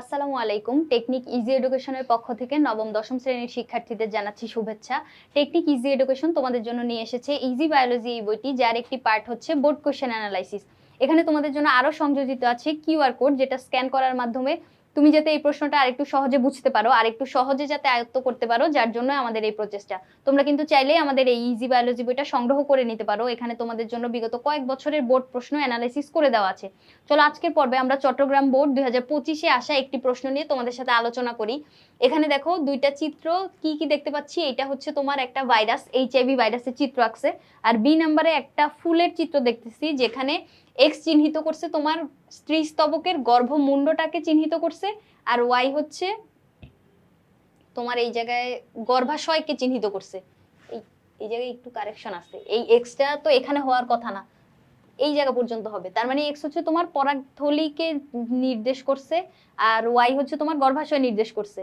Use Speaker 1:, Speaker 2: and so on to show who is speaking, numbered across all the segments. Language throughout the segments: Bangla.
Speaker 1: আসসালামু আলাইকুম। টেকনিক ইজি এডুকেশনের পক্ষ থেকে নবম, দশম শ্রেণির শিক্ষার্থীদের জানাচ্ছি শুভেচ্ছা। টেকনিক ইজি এডুকেশন তোমাদের জন্য নিয়ে এসেছে ইজি বায়োলজি এই বইটি, যার একটি পার্ট হচ্ছে বোর্ড কোশ্চেন অ্যানালাইসিস। এখানে তোমাদের জন্য আরও সংযোজিত আছে কিউআর কোড, যেটা স্ক্যান করার মাধ্যমে তুমি যাতে এই প্রশ্নটা আরেকটু সহজে বুঝতে পারো আর একটু সহজে যাতে আয়ত্ত করতে পারো, যার জন্য আমাদের এই প্রচেষ্টা তোমরা কিন্তু চাইলেই আমাদের এই ইজি বায়োলজি বইটা সংগ্রহ করে নিতে পারো। এখানে তোমাদের জন্য বিগত কয়েক বছরের বোর্ড প্রশ্ন অ্যানালাইসিস করে দেওয়া আছে। চলো আজকের পর্বে আমরা চট্টগ্রাম বোর্ড দুই হাজার পঁচিশে আসা একটি প্রশ্ন নিয়ে তোমাদের সাথে আলোচনা করি। এখানে দেখো, দুইটা চিত্র কি কি দেখতে পাচ্ছি? এটা হচ্ছে তোমার একটা ভাইরাস এইচআইভি ভাইরাসের চিত্র আঁকছে আর বি নাম্বারে একটা ফুলের চিত্র দেখতেছি, যেখানে এক্স চিহ্নিত করছে তোমার স্ত্রী স্তবকের গর্ভমুণ্ডটাকে চিহ্নিত করছে আর ওয়াই হচ্ছে তোমার এই জায়গায় গর্ভাশয়কে চিহ্নিত করছে। এই এই জায়গায় একটু কারেকশন আছে। এই এক্সটা তো এখানে হওয়ার কথা না। এই জায়গা পর্যন্ত হবে। তার মানে এক্স হচ্ছে তোমার পরাগথলিকে নির্দেশ করছে আর ওয়াই হচ্ছে তোমার গর্ভাশয় নির্দেশ করছে।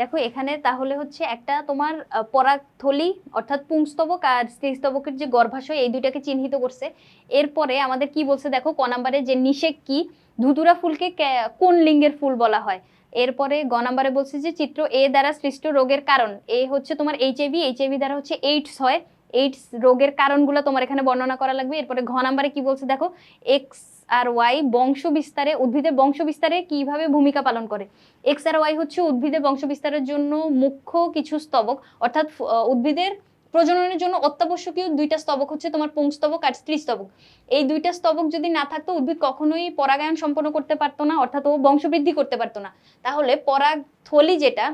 Speaker 1: দেখো, এখানে তাহলে হচ্ছে একটা তোমার পরাগথলি অর্থাৎ পুংস্তবক আর স্ত্রীস্তবকের যে গর্ভাশয়, এই দুইটাকে চিহ্নিত করছে। এরপরে আমাদের কি বলছে দেখো, ক নাম্বারে যে নিষেক কি, ধুতুরা ফুলকে কোন লিঙ্গের ফুল বলা হয়? এরপরে গ নাম্বারে বলছে যে চিত্র এ দ্বারা সৃষ্ট রোগের কারণ, এ হচ্ছে তোমার এইচআইভি এইচআইভি দ্বারা হচ্ছে এইডস হয় এইডস রোগের কারণগুলো তোমার এখানে বর্ণনা করা লাগবে। এরপরে ঘ নাম্বারে কি বলছে দেখো? এক্স আর ওয়াই বংশ বিস্তারে উদ্ভিদের বংশ বিস্তারে কীভাবে ভূমিকা পালন করে? এক্স আর ওয়াই হচ্ছে উদ্ভিদের বংশ বিস্তারের জন্য মুখ্য কিছু স্তবক। অর্থাৎ উদ্ভিদের প্রজননের জন্য অত্যাবশ্যকীয় দুইটা স্তবক হচ্ছে তোমার পুংস্তবক আর স্ত্রী স্তবক। এই দুইটা স্তবক যদি না থাকতো, উদ্ভিদ কখনোই পরাগায়ন সম্পন্ন করতে পারতো না, অর্থাৎ ও বংশবৃদ্ধি করতে পারতো না। তাহলে পরাগ থলি যেটা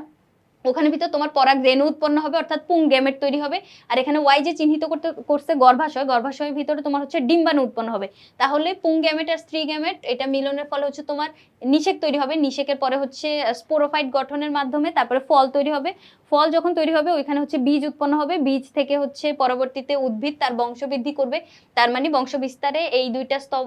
Speaker 1: ওখানে ভিতর তোমার পরাগ রেণু উৎপন্ন হবে, অর্থাৎ পুং গ্যামেট তৈরি হবে। আর এখানে ওয়াই যে চিহ্নিত করতে, করছে গর্ভাশয়, গর্ভাশয়ের ভিতরে তোমার হচ্ছে ডিম্বাণু উৎপন্ন হবে। তাহলে পুং গ্যামেট আর স্ত্রী গ্যামেট এটা মিলনের ফলে হচ্ছে তোমার নিষেক তৈরি হবে। নিষেকের পরে হচ্ছে স্পোরোফাইট গঠনের মাধ্যমে তারপরে ফল তৈরি হবে। ফল যখন তৈরি হবে, ওইখানে হচ্ছে বীজ উৎপন্ন হবে। বীজ থেকে হচ্ছে পরবর্তীতে উদ্ভিদ তার বংশবৃদ্ধি করবে। তার মানে বংশবিস্তারে এই দুইটা স্তব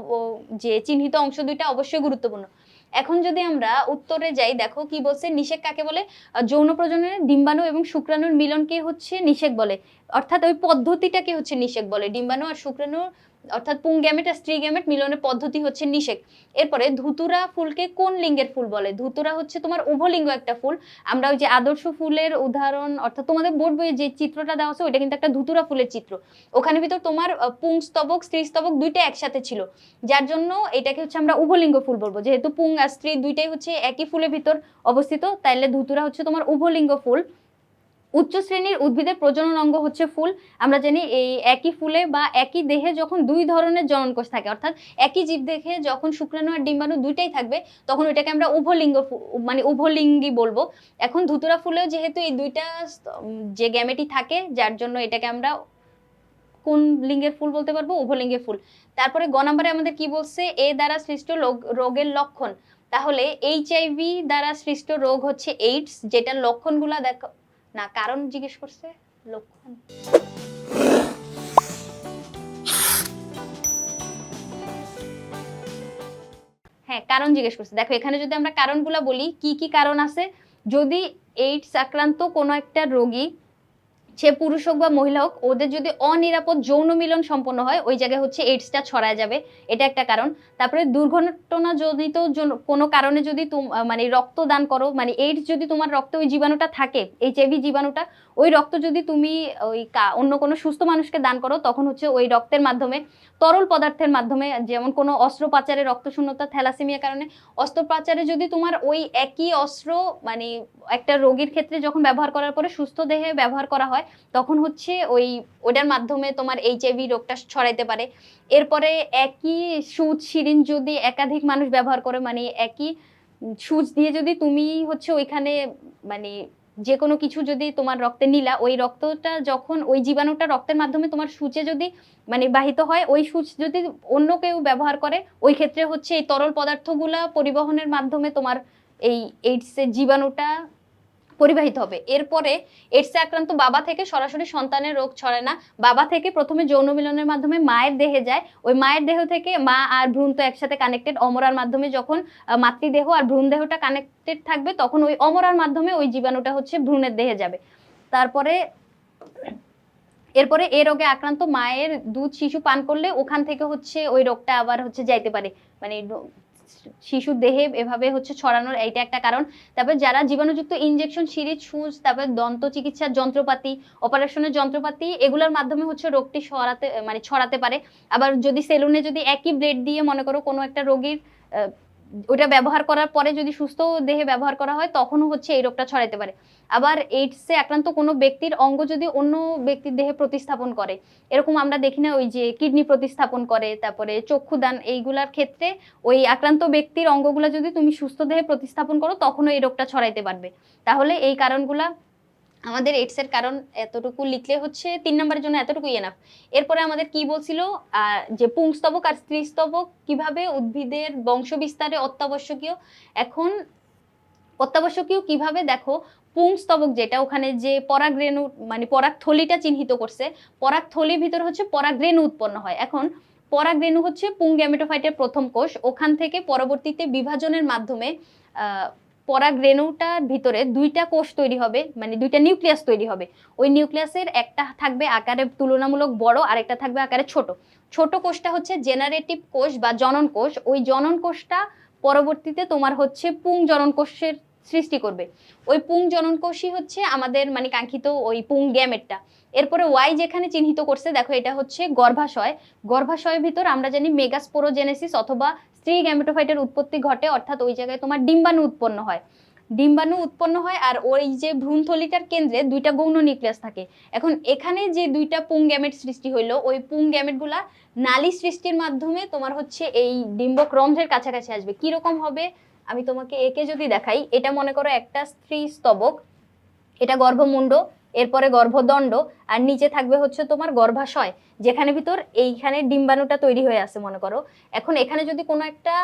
Speaker 1: যে চিহ্নিত অংশ দুইটা অবশ্যই গুরুত্বপূর্ণ। এখন যদি আমরা উত্তরে যাই, দেখো কি বলছে? নিষেক কাকে বলে? যৌন প্রজননের, ডিম্বাণু এবং শুক্রাণুর মিলনকে হচ্ছে নিষেক বলে। অর্থাৎ ওই পদ্ধতিটাকে হচ্ছে নিষেক বলে। ডিম্বাণু আর শুক্রাণুর অর্থাৎ পুং গ্যামেট আর স্ত্রী গ্যামেট মিলনের পদ্ধতি হচ্ছে নিষেক। এরপরে ধুতুরা ফুলকে কোন লিঙ্গের ফুল বলে? ধুতুরা হচ্ছে তোমার উভলিঙ্গ একটা ফুল। আমরা ওই যে আদর্শ ফুলের উদাহরণ অর্থাৎ তোমাদের বোর্ড বইয়ে যে চিত্রটা দেওয়া আছে ওইটা কিন্তু একটা ধুতুরা ফুলের চিত্র। ওখানে ভিতর তোমার আহ, পুং স্তবক স্ত্রী স্তবক দুইটা একসাথে ছিল। যার জন্য এটাকে হচ্ছে আমরা উভলিঙ্গ ফুল বলব। যেহেতু পুং আর স্ত্রী দুইটাই হচ্ছে একই ফুলের ভিতর অবস্থিত তাইলে ধুতুরা হচ্ছে তোমার উভলিঙ্গ ফুল। উচ্চ শ্রেণির উদ্ভিদের প্রজনন অঙ্গ হচ্ছে ফুল। আমরা জানি এই একই ফুলে বা একই দেহে যখন দুই ধরনের জননকোষ থাকে, অর্থাৎ একই জীব দেহে যখন শুক্রাণু আর ডিম্বাণু দুইটাই থাকবে, তখন ওইটাকে আমরা উভলিঙ্গ মানে উভলিঙ্গি বলব। এখন ধুতুরা ফুলেও যেহেতু এই দুইটা যে গ্যামেটি থাকে, যার জন্য এটাকে আমরা কোন লিঙ্গের ফুল বলতে পারব? উভলিঙ্গের ফুল। তারপরে গ নাম্বারে আমাদের কি বলছে? এ দ্বারা সৃষ্ট রোগের লক্ষণ। তাহলে এইচআইভি দ্বারা সৃষ্ট রোগ হচ্ছে এইডস, যেটার লক্ষণগুলা দেখ না, কারণ জিজ্ঞেস করছে লক্ষণ। হ্যাঁ কারণ জিজ্ঞেস করছে। দেখো, এখানে যদি আমরা কারণগুলো বলি, কি কি কারণ আছে? যদি এইডস আক্রান্ত কোনো একটা রোগী সে পুরুষ হোক বা মহিলা হোক, ওদের যদি অনিরাপদ যৌন মিলন সম্পন্ন হয়, ওই জায়গায় হচ্ছে এইডসটা ছড়ায় যাবে। এটা একটা কারণ। তারপরে দুর্ঘটনাজনিত জন- কোনো কারণে যদি মানে রক্ত দান করো মানে এইডস যদি তোমার রক্তে ওই জীবাণুটা থাকে এইচআইভি জীবাণুটা, ওই রক্ত যদি তুমি ওই অন্য কোনো সুস্থ মানুষকে দান করো, তখন হচ্ছে ওই রক্তের মাধ্যমে, তরল পদার্থের মাধ্যমে, যেমন কোনো অস্ত্রোপচারে রক্তশূন্যতা থ্যালাসেমিয়ার কারণে, অস্ত্রোপচারে যদি তোমার ওই একই অস্ত্র মানে একটা রোগীর ক্ষেত্রে যখন ব্যবহার করার পরে সুস্থ দেহে ব্যবহার করা হয় তখন হচ্ছে ওই ওটার মাধ্যমে তোমার এইচআইভি রোগটা ছড়াইতে পারে। এরপরে একই সুচ সিরিঞ্জ যদি একাধিক মানুষ ব্যবহার করে মানে একই সুচ দিয়ে যদি তুমি হচ্ছে ওইখানে মানে যে কোনো কিছু যদি তোমার রক্তে নিলা, ওই রক্তটা যখন, ওই জীবাণুটা রক্তের মাধ্যমে তোমার সূচে যদি মানে বাহিত হয়, ওই সূচ যদি অন্য কেউ ব্যবহার করে, ওই ক্ষেত্রে হচ্ছে এই তরল পদার্থগুলা পরিবহনের মাধ্যমে তোমার এই এইডসের জীবাণুটা পরিবাহিত হবে। এরপরে এইডসে আক্রান্ত বাবা থেকে সরাসরি সন্তানের রোগ ছড়ায় না। বাবা থেকে প্রথমে যৌন মিলনের মাধ্যমে মায়ের দেহে যায়। ওই মায়ের দেহ থেকে মা আর ভ্রূণ তো একসাথে কানেক্টেড অমরার মাধ্যমে যখন মাতৃদেহ আর ভ্রূণ দেহটা কানেক্টেড থাকবে, তখন ওই অমরার মাধ্যমে ওই জীবাণুটা হচ্ছে ভ্রূণের দেহে যাবে। তারপরে, এরপরে এই রোগে আক্রান্ত মায়ের দুধ শিশু পান করলে ওখান থেকে হচ্ছে ওই রোগটা আবার হচ্ছে যাইতে পারে। মানে শিশু দেহে এভাবে হচ্ছে ছড়ানোর এইটা একটা কারণ। তারপর যারা জীবাণুযুক্ত ইনজেকশন সিরিজ, সুচ, তারপর দন্ত চিকিৎসার যন্ত্রপাতি অপারেশনের যন্ত্রপাতি, এগুলোর মাধ্যমে হচ্ছে রোগটি ছড়াতে মানে ছড়াতে পারে। আবার যদি সেলুনে যদি একই ব্লেড দিয়ে মনে করো কোনো একটা রোগীর ওটা ব্যবহার করার পরে যদি সুস্থ দেহে ব্যবহার করা হয়, তখনও হচ্ছে এই রোগটা ছড়াতে পারে। আবার এইডসে আক্রান্ত কোনো ব্যক্তির অঙ্গ যদি অন্য ব্যক্তির দেহে প্রতিস্থাপন করে, এরকম আমরা দেখি না ওই যে কিডনি প্রতিস্থাপন করে, তারপরে চক্ষুদান এইগুলার ক্ষেত্রে ওই আক্রান্ত ব্যক্তির অঙ্গগুলো যদি তুমি সুস্থ দেহে প্রতিস্থাপন করো, তখনও এই রোগটা ছড়াইতে পারবে। তাহলে এই কারণগুলা আমাদের এইডস এর কারণ এতটুকু লিখলে হচ্ছে তিন নম্বরের জন্য এতটুকু এনাফ এরপরে আমাদের কি বলছিল? যে পুংস্তবক আর স্ত্রীস্তবক কীভাবে উদ্ভিদের বংশ বিস্তারে অত্যাবশ্যকীয়? এখন অত্যাবশ্যকীয় কীভাবে? দেখো পুংস্তবক যেটা, ওখানে যে পরাগরেণু মানে পরাগথলিটা চিহ্নিত করছে, পরাগথলির ভিতর হচ্ছে পরাগরেণু উৎপন্ন হয়। এখন পরাগরেণু হচ্ছে পুং গ্যামেটোফাইটের প্রথম কোষ। ওখান থেকে পরবর্তীতে বিভাজনের মাধ্যমে পরাগরেণুটার ভিতরে দুইটা কোষ তৈরি হবে মানে দুইটা নিউক্লিয়াস তৈরি হবে। ওই নিউক্লিয়াসের একটা থাকবে আকারে তুলনামূলক বড় আর একটা থাকবে আকারে ছোট। ছোট কোষটা হচ্ছে জেনারেটিভ কোষ বা জনন কোষ। ওই জনন কোষটা পরবর্তীতে তোমার হচ্ছে পুং জনন কোষের সৃষ্টি করবে। ওই পুং জনন কোষই হচ্ছে আমাদের মানে কাঙ্ক্ষিত ওই পুং গ্যামেটটা। এরপরে ওয়াই যেখানে চিহ্নিত করছে, দেখো এটা হচ্ছে গর্ভাশয়। গর্ভাশয়ের ভিতর আমরা জানি মেগাস্পোরোজেনেসিস অথবা স্ত্রী গ্যামেটোফাইটের উৎপত্তি ঘটে, অর্থাৎ ওই জায়গায় তোমার ডিম্বাণু উৎপন্ন হয়। ডিম্বাণু উৎপন্ন হয় আর ওই যে ভ্রূণথলিটার কেন্দ্রে দুইটা গৌণ নিউক্লিয়াস থাকে। এখন এখানে যে দুইটা পুং গ্যামেট সৃষ্টি হইল, ওই পুং গ্যামেটগুলা নালী সৃষ্টির মাধ্যমে তোমার হচ্ছে এই ডিম্বক রন্ধ্রের কাছাকাছি আসবে। কি রকম হবে? আমি তোমাকে একে যদি দেখাই, এটা মনে করো একটা স্ত্রী স্তবক, এটা গর্ভমুণ্ড এরপরে গর্ভদণ্ড, আর নিচে থাকবে হচ্ছে তোমার গর্ভাশয়, যেখানে ভিতর এইখানে ডিম্বাণুটা তৈরি হয়ে আছে, মনে করো। এখন এখানে যদি কোনো একটা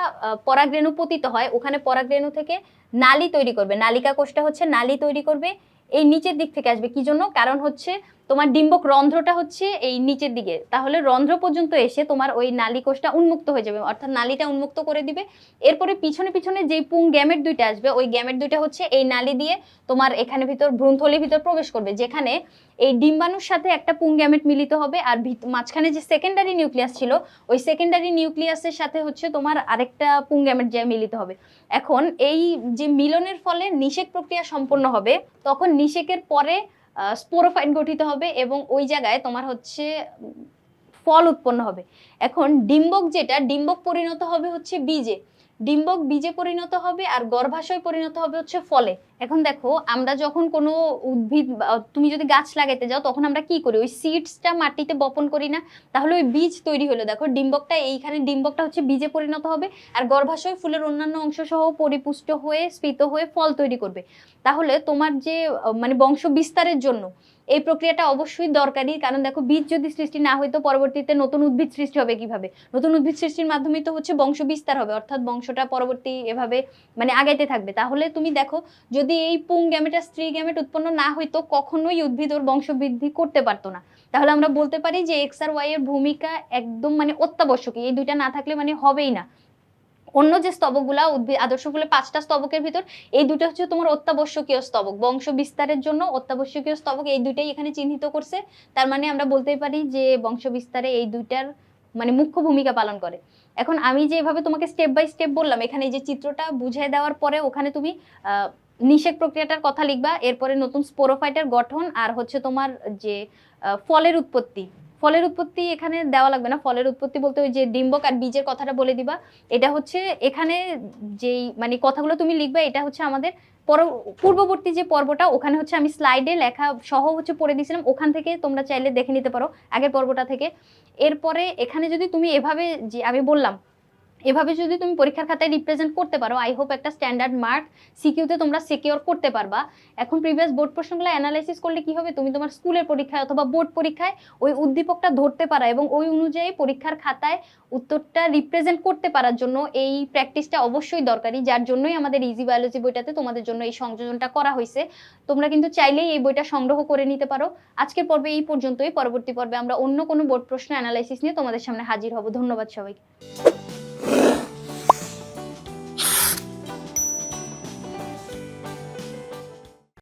Speaker 1: পরাগরেণু পতিত হয়, ওখানে পরাগরেণু থেকে নালি তৈরি করবে। নালিকা কোষটা হচ্ছে নালি তৈরি করবে। এই নিচের দিক থেকে আসবে। কি জন্য? কারণ হচ্ছে তোমার ডিম্বক রন্ধ্রটা হচ্ছে এই নিচের দিকে। তাহলে রন্ধ্র পর্যন্ত এসে তোমার ওই নালী কোষটা উন্মুক্ত হয়ে যাবে। অর্থাৎ নালীটা উন্মুক্ত করে দিবে। এরপরে পিছনে পিছনে যেই পুং গ্যামেট দুইটা আসবে, ওই গ্যামেট দুইটা হচ্ছে এই নালী দিয়ে তোমার এখানে ভিতর ভ্রূণথলির ভিতর প্রবেশ করবে। যেখানে এই ডিম্বাণুর সাথে একটা পুং গ্যামেট মিলিত হবে। আর মাঝখানে যে সেকেন্ডারি নিউক্লিয়াস ছিল, ওই সেকেন্ডারি নিউক্লিয়াসের সাথে হচ্ছে তোমার আরেকটা পুং গ্যামেট যে মিলিত হবে। এখন এই যে মিলনের ফলে নিষেক প্রক্রিয়া সম্পন্ন হবে, তখন নিষেকের পরে স্পোরোফাইট গঠিত হবে এবং ওই জায়গায় তোমার হচ্ছে ফল উৎপন্ন হবে। এখন ডিম্বক যেটা, ডিম্বক পরিণত হবে হচ্ছে বীজে। ডিম্বক বীজে পরিণত হবে আর গর্ভাশয় পরিণত হবে হচ্ছে ফলে। এখন দেখো, আমরা যখন কোনো উদ্ভিদ তুমি যদি গাছ লাগাইতে যাও, তখন আমরা কি করি? ওই সিডসটা মাটিতে বপন করি না, তাহলে ওই বীজ তৈরি হলো। দেখো, ডিম্বকটা এইখানে, ডিম্বকটা হচ্ছে বীজে পরিণত হবে আর গর্ভাশয় ফুলের অন্যান্য অংশ সহ পরিপুষ্ট হয়ে, স্ফীত হয়ে ফল তৈরি করবে। তাহলে তোমার যে মানে বংশ বিস্তারের জন্য এই প্রক্রিয়াটা অবশ্যই দরকারি কারণ দেখো, বীজ যদি সৃষ্টি না হইতো পরবর্তীতে নতুন উদ্ভিদ সৃষ্টি হবে কীভাবে? নতুন উদ্ভিদ সৃষ্টির মাধ্যমে তো হচ্ছে বংশ বিস্তার হবে। অর্থাৎ বংশটা পরবর্তী এভাবে মানে আগাইতে থাকবে। তাহলে তুমি দেখো, যদি এই পুং গ্যামেটা স্ত্রী গ্যামেট উৎপন্ন না হইতো কখনোই উদ্ভিদ ওর বংশ বৃদ্ধি করতে পারতো না। তাহলে আমরা বলতে পারি যে এক্স আর ওয়াই এর ভূমিকা একদম মানে অত্যাবশ্যকীয়। এই দুইটা না থাকলে মানে হবেই না। অন্য যে স্তবকগুলা, উদ্ভিদ আদর্শ ফুলের পাঁচটা স্তবকের ভিতর, এই দুটো হচ্ছে তোমার অত্যাবশ্যকীয় স্তবক। বংশ বিস্তারের জন্য অত্যাবশ্যকীয় স্তবক এই দুইটাই এখানে চিহ্নিত করছে। তার মানে আমরা বলতেই পারি যে বংশ বিস্তারে এই দুইটার মানে মুখ্য ভূমিকা পালন করে। এখন আমি যেভাবে তোমাকে স্টেপ বাই স্টেপ বললাম, এখানে যে চিত্রটা বুঝিয়ে দেওয়ার পরে ওখানে তুমি নিষেক প্রক্রিয়াটার কথা লিখবা, এরপরে নতুন স্পোরোফাইটের গঠন আর হচ্ছে তোমার যে ফলের উৎপত্তি। ফলের উৎপত্তি এখানে দেওয়া লাগবে না। ফলের উৎপত্তি বলতে ওই যে ডিম্বক আর বীজের কথাটা বলে দিবা। এটা হচ্ছে এখানে যেই মানে কথাগুলো তুমি লিখবে, এটা হচ্ছে আমাদের পর, পূর্ববর্তী যে পর্বটা, ওখানে হচ্ছে আমি স্লাইডে লেখা সহ হচ্ছে পড়ে দিয়েছিলাম। ওখান থেকে তোমরা চাইলে দেখে নিতে পারো, আগের পর্বটা থেকে। এরপরে এখানে যদি তুমি এভাবে যে আমি বললাম এভাবে যদি তুমি পরীক্ষার খাতায় রিপ্রেজেন্ট করতে পারো আই হোপ একটা স্ট্যান্ডার্ড মার্ক সিকিউতে তোমরা সিকিউর করতে পারবা। এখন প্রিভিয়াস বোর্ড প্রশ্নগুলো অ্যানালাইসিস করলে কি হবে? তুমি তোমার স্কুলের পরীক্ষায় অথবা বোর্ড পরীক্ষায় ওই উদ্দীপকটা ধরতে পারা এবং ওই অনুযায়ী পরীক্ষার খাতায় উত্তরটা রিপ্রেজেন্ট করতে পারার জন্য এই প্র্যাকটিসটা অবশ্যই দরকারি, যার জন্যই আমাদের ইজি বায়োলজি বইটাতে তোমাদের জন্য এই সংযোজনটা করা হয়েছে। তোমরা কিন্তু চাইলেই এই বইটা সংগ্রহ করে নিতে পারো। আজকের পর্বে এই পর্যন্তই। পরবর্তী পর্বে আমরা অন্য কোনো বোর্ড প্রশ্ন অ্যানালাইসিস নিয়ে তোমাদের সামনে হাজির হব। ধন্যবাদ সবাইকে।